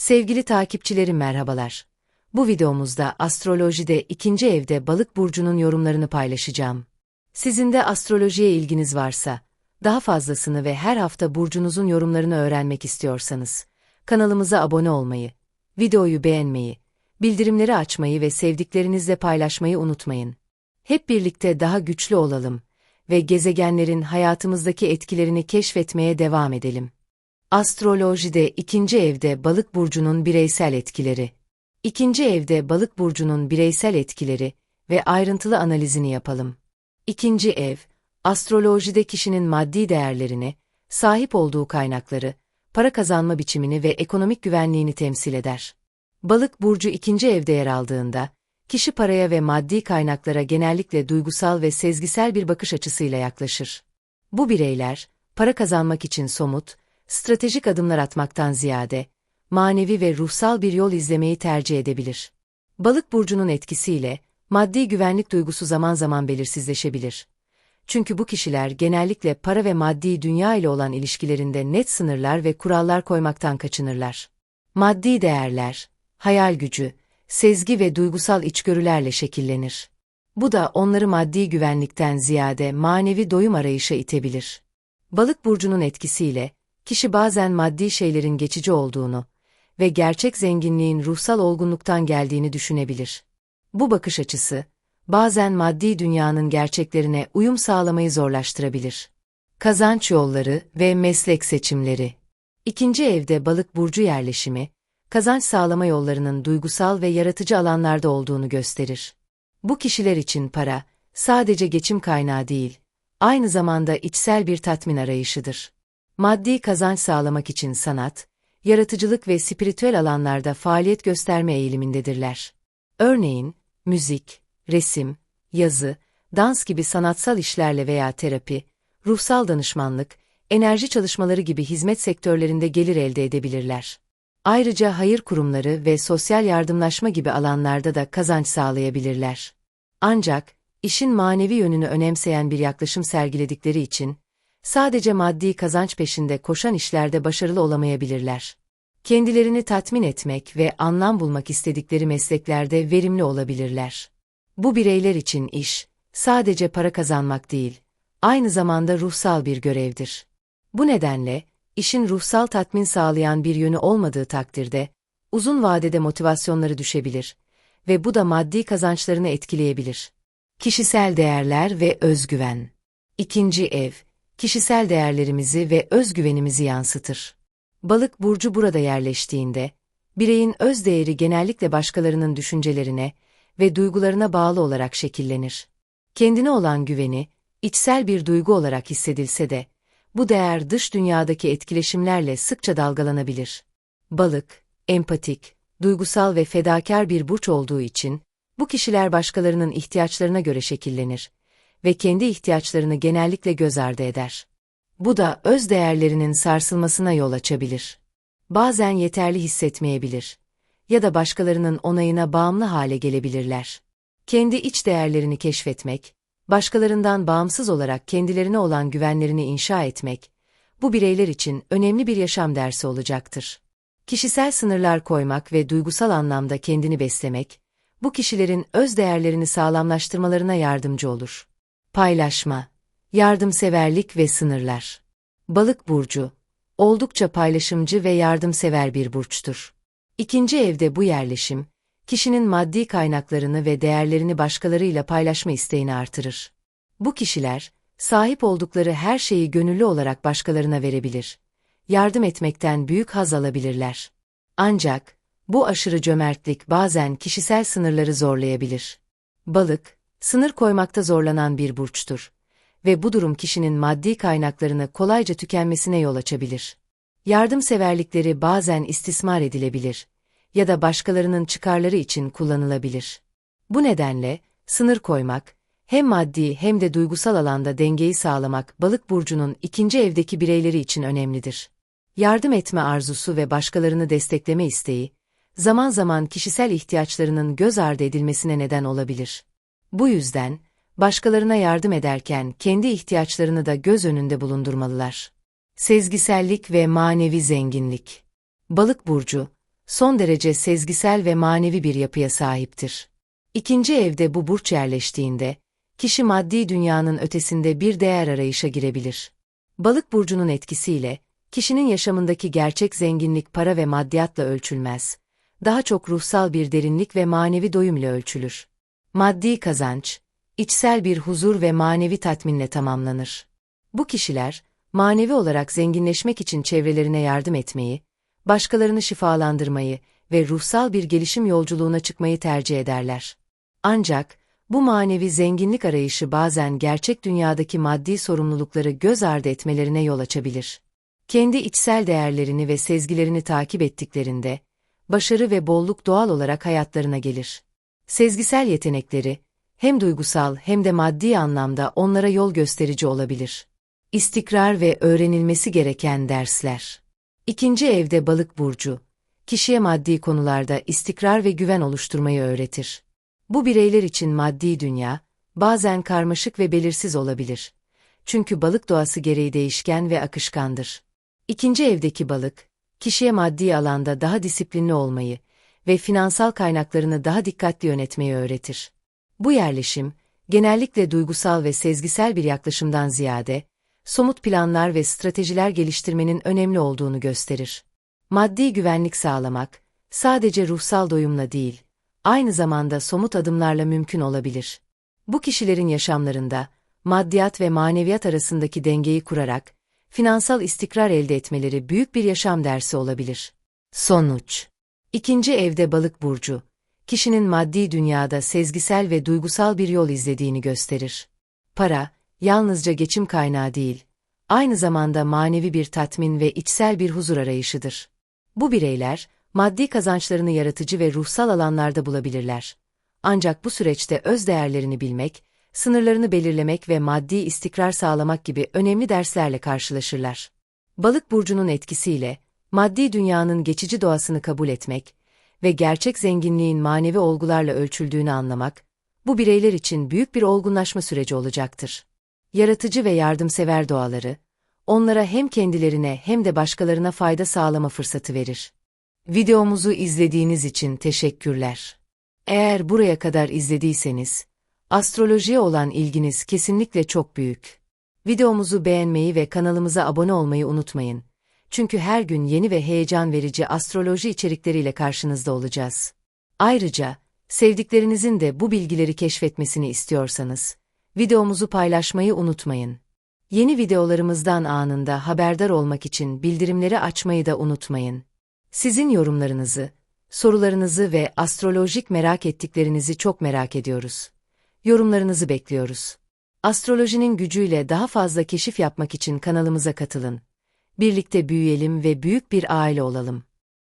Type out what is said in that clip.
Sevgili takipçilerim merhabalar. Bu videomuzda astrolojide ikinci evde balık burcunun yorumlarını paylaşacağım. Sizin de astrolojiye ilginiz varsa, daha fazlasını ve her hafta burcunuzun yorumlarını öğrenmek istiyorsanız, kanalımıza abone olmayı, videoyu beğenmeyi, bildirimleri açmayı ve sevdiklerinizle paylaşmayı unutmayın. Hep birlikte daha güçlü olalım ve gezegenlerin hayatımızdaki etkilerini keşfetmeye devam edelim. Astrolojide ikinci evde balık burcunun bireysel etkileri. İkinci evde balık burcunun bireysel etkileri ve ayrıntılı analizini yapalım. İkinci ev, astrolojide kişinin maddi değerlerini, sahip olduğu kaynakları, para kazanma biçimini ve ekonomik güvenliğini temsil eder. Balık burcu ikinci evde yer aldığında, kişi paraya ve maddi kaynaklara genellikle duygusal ve sezgisel bir bakış açısıyla yaklaşır. Bu bireyler, para kazanmak için somut, stratejik adımlar atmaktan ziyade, manevi ve ruhsal bir yol izlemeyi tercih edebilir. Balık burcunun etkisiyle, maddi güvenlik duygusu zaman zaman belirsizleşebilir. Çünkü bu kişiler genellikle para ve maddi dünya ile olan ilişkilerinde net sınırlar ve kurallar koymaktan kaçınırlar. Maddi değerler, hayal gücü, sezgi ve duygusal içgörülerle şekillenir. Bu da onları maddi güvenlikten ziyade manevi doyum arayışa itebilir. Balık burcunun etkisiyle, kişi bazen maddi şeylerin geçici olduğunu ve gerçek zenginliğin ruhsal olgunluktan geldiğini düşünebilir. Bu bakış açısı, bazen maddi dünyanın gerçeklerine uyum sağlamayı zorlaştırabilir. Kazanç yolları ve meslek seçimleri İkinci evde balık burcu yerleşimi, kazanç sağlama yollarının duygusal ve yaratıcı alanlarda olduğunu gösterir. Bu kişiler için para, sadece geçim kaynağı değil, aynı zamanda içsel bir tatmin arayışıdır. Maddi kazanç sağlamak için sanat, yaratıcılık ve spiritüel alanlarda faaliyet gösterme eğilimindedirler. Örneğin, müzik, resim, yazı, dans gibi sanatsal işlerle veya terapi, ruhsal danışmanlık, enerji çalışmaları gibi hizmet sektörlerinde gelir elde edebilirler. Ayrıca hayır kurumları ve sosyal yardımlaşma gibi alanlarda da kazanç sağlayabilirler. Ancak, işin manevi yönünü önemseyen bir yaklaşım sergiledikleri için, sadece maddi kazanç peşinde koşan işlerde başarılı olamayabilirler. Kendilerini tatmin etmek ve anlam bulmak istedikleri mesleklerde verimli olabilirler. Bu bireyler için iş, sadece para kazanmak değil, aynı zamanda ruhsal bir görevdir. Bu nedenle, işin ruhsal tatmin sağlayan bir yönü olmadığı takdirde, uzun vadede motivasyonları düşebilir ve bu da maddi kazançlarını etkileyebilir. Kişisel değerler ve özgüven İkinci ev, kişisel değerlerimizi ve özgüvenimizi yansıtır. Balık burcu burada yerleştiğinde, bireyin öz değeri genellikle başkalarının düşüncelerine ve duygularına bağlı olarak şekillenir. Kendine olan güveni, içsel bir duygu olarak hissedilse de, bu değer dış dünyadaki etkileşimlerle sıkça dalgalanabilir. Balık, empatik, duygusal ve fedakar bir burç olduğu için, bu kişiler başkalarının ihtiyaçlarına göre şekillenir ve kendi ihtiyaçlarını genellikle göz ardı eder. Bu da öz değerlerinin sarsılmasına yol açabilir. Bazen yeterli hissetmeyebilir ya da başkalarının onayına bağımlı hale gelebilirler. Kendi iç değerlerini keşfetmek, başkalarından bağımsız olarak kendilerine olan güvenlerini inşa etmek, bu bireyler için önemli bir yaşam dersi olacaktır. Kişisel sınırlar koymak ve duygusal anlamda kendini beslemek, bu kişilerin öz değerlerini sağlamlaştırmalarına yardımcı olur. Paylaşma, yardımseverlik ve sınırlar. Balık burcu, oldukça paylaşımcı ve yardımsever bir burçtur. İkinci evde bu yerleşim, kişinin maddi kaynaklarını ve değerlerini başkalarıyla paylaşma isteğini artırır. Bu kişiler, sahip oldukları her şeyi gönüllü olarak başkalarına verebilir. Yardım etmekten büyük haz alabilirler. Ancak, bu aşırı cömertlik bazen kişisel sınırları zorlayabilir. Balık, sınır koymakta zorlanan bir burçtur ve bu durum kişinin maddi kaynaklarını kolayca tükenmesine yol açabilir. Yardımseverlikleri bazen istismar edilebilir ya da başkalarının çıkarları için kullanılabilir. Bu nedenle, sınır koymak, hem maddi hem de duygusal alanda dengeyi sağlamak balık burcunun ikinci evdeki bireyleri için önemlidir. Yardım etme arzusu ve başkalarını destekleme isteği, zaman zaman kişisel ihtiyaçlarının göz ardı edilmesine neden olabilir. Bu yüzden, başkalarına yardım ederken kendi ihtiyaçlarını da göz önünde bulundurmalılar. Sezgisellik ve manevi zenginlik Balık burcu, son derece sezgisel ve manevi bir yapıya sahiptir. İkinci evde bu burç yerleştiğinde, kişi maddi dünyanın ötesinde bir değer arayışa girebilir. Balık burcunun etkisiyle, kişinin yaşamındaki gerçek zenginlik para ve maddiyatla ölçülmez. Daha çok ruhsal bir derinlik ve manevi doyum ile ölçülür. Maddi kazanç, içsel bir huzur ve manevi tatminle tamamlanır. Bu kişiler, manevi olarak zenginleşmek için çevrelerine yardım etmeyi, başkalarını şifalandırmayı ve ruhsal bir gelişim yolculuğuna çıkmayı tercih ederler. Ancak, bu manevi zenginlik arayışı bazen gerçek dünyadaki maddi sorumlulukları göz ardı etmelerine yol açabilir. Kendi içsel değerlerini ve sezgilerini takip ettiklerinde, başarı ve bolluk doğal olarak hayatlarına gelir. Sezgisel yetenekleri, hem duygusal hem de maddi anlamda onlara yol gösterici olabilir. İstikrar ve öğrenilmesi gereken dersler. İkinci evde balık burcu, kişiye maddi konularda istikrar ve güven oluşturmayı öğretir. Bu bireyler için maddi dünya, bazen karmaşık ve belirsiz olabilir. Çünkü balık doğası gereği değişken ve akışkandır. İkinci evdeki balık, kişiye maddi alanda daha disiplinli olmayı ve finansal kaynaklarını daha dikkatli yönetmeyi öğretir. Bu yerleşim, genellikle duygusal ve sezgisel bir yaklaşımdan ziyade, somut planlar ve stratejiler geliştirmenin önemli olduğunu gösterir. Maddi güvenlik sağlamak, sadece ruhsal doyumla değil, aynı zamanda somut adımlarla mümkün olabilir. Bu kişilerin yaşamlarında, maddiyat ve maneviyat arasındaki dengeyi kurarak, finansal istikrar elde etmeleri büyük bir yaşam dersi olabilir. Sonuç İkinci evde balık burcu, kişinin maddi dünyada sezgisel ve duygusal bir yol izlediğini gösterir. Para, yalnızca geçim kaynağı değil, aynı zamanda manevi bir tatmin ve içsel bir huzur arayışıdır. Bu bireyler, maddi kazançlarını yaratıcı ve ruhsal alanlarda bulabilirler. Ancak bu süreçte öz değerlerini bilmek, sınırlarını belirlemek ve maddi istikrar sağlamak gibi önemli derslerle karşılaşırlar. Balık burcunun etkisiyle, maddi dünyanın geçici doğasını kabul etmek ve gerçek zenginliğin manevi olgularla ölçüldüğünü anlamak, bu bireyler için büyük bir olgunlaşma süreci olacaktır. Yaratıcı ve yardımsever doğaları, onlara hem kendilerine hem de başkalarına fayda sağlama fırsatı verir. Videomuzu izlediğiniz için teşekkürler. Eğer buraya kadar izlediyseniz, astrolojiye olan ilginiz kesinlikle çok büyük. Videomuzu beğenmeyi ve kanalımıza abone olmayı unutmayın. Çünkü her gün yeni ve heyecan verici astroloji içerikleriyle karşınızda olacağız. Ayrıca, sevdiklerinizin de bu bilgileri keşfetmesini istiyorsanız, videomuzu paylaşmayı unutmayın. Yeni videolarımızdan anında haberdar olmak için bildirimleri açmayı da unutmayın. Sizin yorumlarınızı, sorularınızı ve astrolojik merak ettiklerinizi çok merak ediyoruz. Yorumlarınızı bekliyoruz. Astrolojinin gücüyle daha fazla keşif yapmak için kanalımıza katılın. Birlikte büyüyelim ve büyük bir aile olalım.